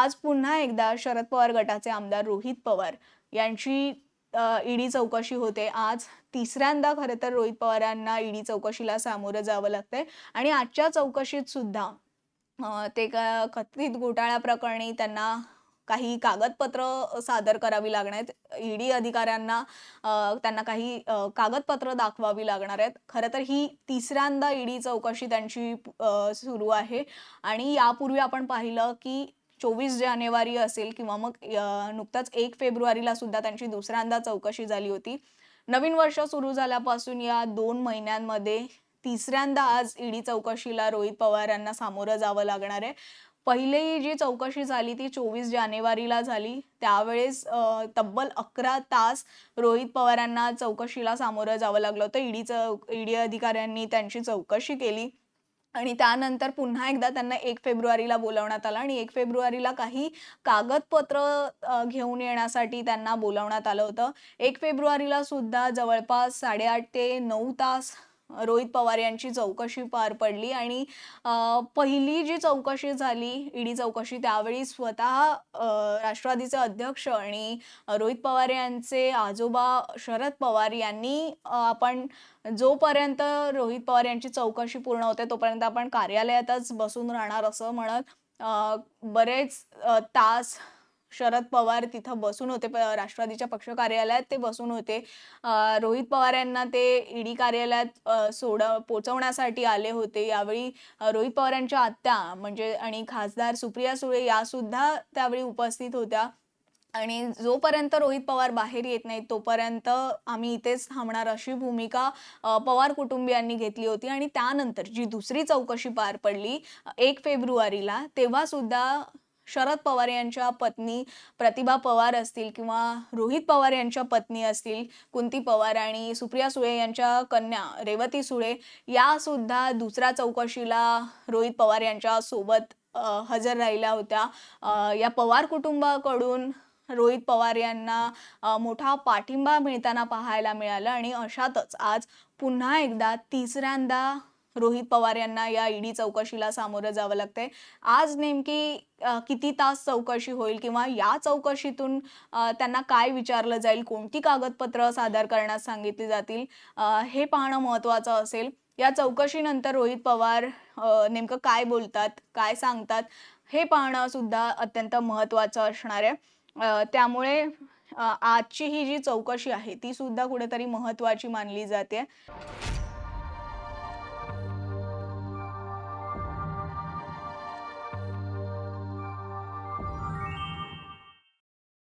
आज पुन्हा एकदा शरद पवार गटाचे आमदार रोहित पवार यांची ईडी चौकशी होते. आज तिसऱ्यांदा खरं तर रोहित पवारांना ईडी चौकशीला सामोरं जावं लागतंय. आणि आजच्या चौकशीत सुद्धा ते का कथित घोटाळ्या प्रकरणी त्यांना काही कागदपत्र सादर करावी लागणार आहेत. ईडी अधिकाऱ्यांना त्यांना काही कागदपत्र दाखवावी लागणार आहेत. खरं तर ही तिसऱ्यांदा ईडी चौकशी त्यांची सुरू आहे. आणि यापूर्वी आपण पाहिलं की चोवीस जानेवारी असेल किंवा मग नुकताच एक फेब्रुवारीला सुद्धा त्यांची दुसऱ्यांदा चौकशी झाली होती. नवीन वर्ष सुरू झाल्यापासून या दोन महिन्यांमध्ये तिसऱ्यांदा आज ईडी चौकशीला रोहित पवार यांना सामोरं जावं लागणार आहे. पहिली जी चौकशी झाली ती चोवीस जानेवारीला झाली. त्यावेळेस तब्बल अकरा तास रोहित पवारांना चौकशीला सामोरं जावं लागलं होतं. ईडीचं ईडी अधिकाऱ्यांनी त्यांची चौकशी केली. आणि त्यानंतर पुन्हा एकदा त्यांना एक फेब्रुवारीला बोलावण्यात आलं आणि एक फेब्रुवारीला काही कागदपत्र घेऊन येण्यासाठी त्यांना बोलावण्यात आलं होतं. एक फेब्रुवारीला सुद्धा जवळपास साडेआठ ते नऊ तास रोहित पवार यांची चौकशी पार पडली आणि पहिली जी चौकशी झाली ईडी चौकशी त्यावेळी स्वतः राष्ट्रवादीचे अध्यक्ष आणि रोहित पवार यांचे आजोबा शरद पवार यांनी आपण जोपर्यंत रोहित पवार यांची चौकशी पूर्ण होते तोपर्यंत आपण कार्यालयातच बसून राहणार असं म्हणत बरेच तास शरद पवार तिथं बसून होते प- राष्ट्रवादीच्या पक्ष कार्यालयात ते बसून होते. रोहित पवार यांना ते ईडी कार्यालयात अ, सोड पोचवण्यासाठी आले होते. यावेळी रोहित पवार यांच्या आत्या म्हणजे आणि खासदार सुप्रिया सुळे या सुद्धा त्यावेळी उपस्थित होत्या. आणि जोपर्यंत रोहित पवार बाहेर येत नाही तोपर्यंत आम्ही इथेच थांबणार अशी भूमिका पवार कुटुंबियांनी घेतली होती. आणि त्यानंतर जी दुसरी चौकशी पार पडली एक फेब्रुवारीला तेव्हा सुद्धा शरद पवार यांच्या पत्नी प्रतिभा पवार असतील किंवा रोहित पवार यांच्या पत्नी असतील कुंती पवार आणि सुप्रिया सुळे यांच्या कन्या रेवती सुळे या सुद्धा दुसऱ्या चौकशीला रोहित पवार यांच्या सोबत हजर राहिल्या होत्या. या पवार कुटुंबाकडून रोहित पवार यांना मोठा पाठिंबा मिळताना पाहायला मिळाला आणि अशातच आज पुन्हा एकदा तिसऱ्यांदा रोहित पवार यांना या ईडी चौकशीला सामोरं जावं लागतंय. आज नेमकी किती तास चौकशी होईल किंवा या चौकशीतून त्यांना काय विचारलं जाईल कोणती कागदपत्र सादर करण्यास सांगितली जातील हे पाहणं महत्त्वाचं असेल. या चौकशीनंतर रोहित पवार नेमकं काय बोलतात काय सांगतात हे पाहणं सुद्धा अत्यंत महत्त्वाचं असणार आहे. त्यामुळे आजची ही जी चौकशी आहे ती सुद्धा कुठेतरी महत्त्वाची मानली जाते.